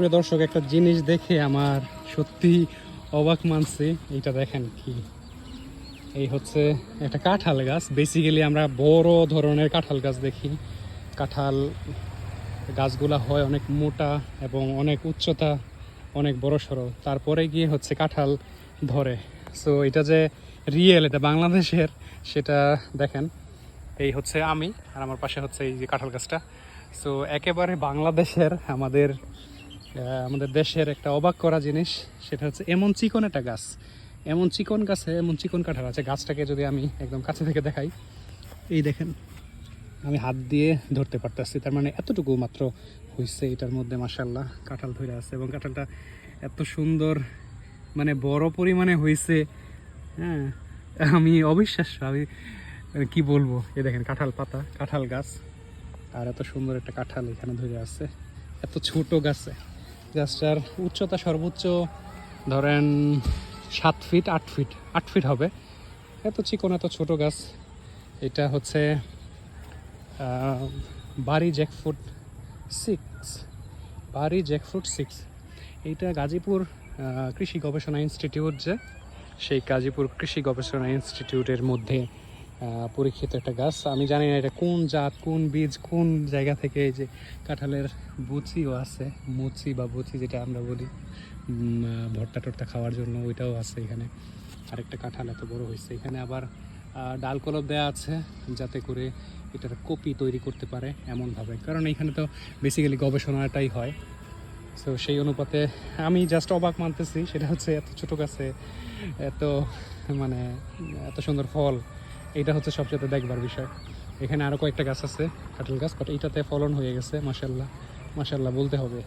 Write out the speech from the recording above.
প্রিয় দর্শক, একটা জিনিস দেখে আমার সত্যি অবাক মানছে। এইটা দেখেন কি? এই হচ্ছে একটা কাঁঠাল গাছ। বেসিক্যালি আমরা বড় ধরনের কাঁঠাল গাছ দেখি। কাঁঠাল গাছগুলা হয় অনেক মোটা এবং অনেক উচ্চতা, অনেক বড় সড়ো। তারপরে গিয়ে হচ্ছে কাঁঠাল ধরে। সো এটা যে রিয়েল এটা বাংলাদেশের, সেটা দেখেন। এই হচ্ছে আমি আর আমার পাশে হচ্ছে এই যে কাঁঠাল গাছটা। সো একেবারে বাংলাদেশের আমাদের আমাদের দেশের একটা অবাক করা জিনিস সেটা হচ্ছে এমন চিকন একটা গাছ। এমন চিকন গাছে এমন চিকন কাঁঠাল আছে গাছটাকে যদি আমি একদম কাছে থেকে দেখাই। এই দেখেন। আমি হাত দিয়ে ধরতে পারতেছি তার মানে এতটুকু মাত্র হয়েছে এটার মধ্যে মাসাল্লাহ কাঁঠাল ধরে আছে এবং কাঁঠালটা এত সুন্দর মানে বড় পরিমাণে হয়েছে হ্যাঁ আমি অবিশ্বাস্য আমি কি বলব? এই দেখেন কাঁঠাল পাতা কাঁঠাল গাছ। আর এত সুন্দর একটা কাঁঠাল এখানে ধরে আছে এত ছোট গাছে। গাছটার উচ্চতা সর্বোচ্চ ধরেন সাত ফিট আট ফিট আট ফিট হবে। এত চিকন, এত ছোট গাছ। এটা হচ্ছে BARI jackfruit six, BARI jackfruit six. এইটা গাজীপুর কৃষি গবেষণা ইনস্টিটিউট যে, সেই গাজীপুর কৃষি গবেষণা ইনস্টিটিউটের মধ্যে পরীক্ষিত একটা গাছ। আমি জানি না এটা কোন জাত, কোন বীজ, কোন জায়গা থেকে এই যে কাঁঠালের বুচিও আছে, মুচি বা বুচি যেটা আমরা বলি ভর্তা টর্তা খাওয়ার জন্য ওইটাও আছে এখানে। আরেকটা কাঁঠাল এত বড় হয়েছে। এখানে আবার ডাল কলপ দেওয়া আছে যাতে করে এটার কপি তৈরি করতে পারে এমনভাবে। কারণ এখানে তো বেসিক্যালি গবেষণাটাই হয়। সো সেই অনুপাতে আমি জাস্ট অবাক মানতেছি। সেটা হচ্ছে এত ছোটো গাছে এত মানে এত সুন্দর ফল। এইটা হচ্ছে সবচেয়ে দেখবার বিষয়। এখানে আরও কয়েকটা গাছ আছে, কাঁঠাল গাছ বাট এইটাতে ফলন হয়ে গেছে মাসাল্লাহ মাসাল্লাহ বলতে হবে।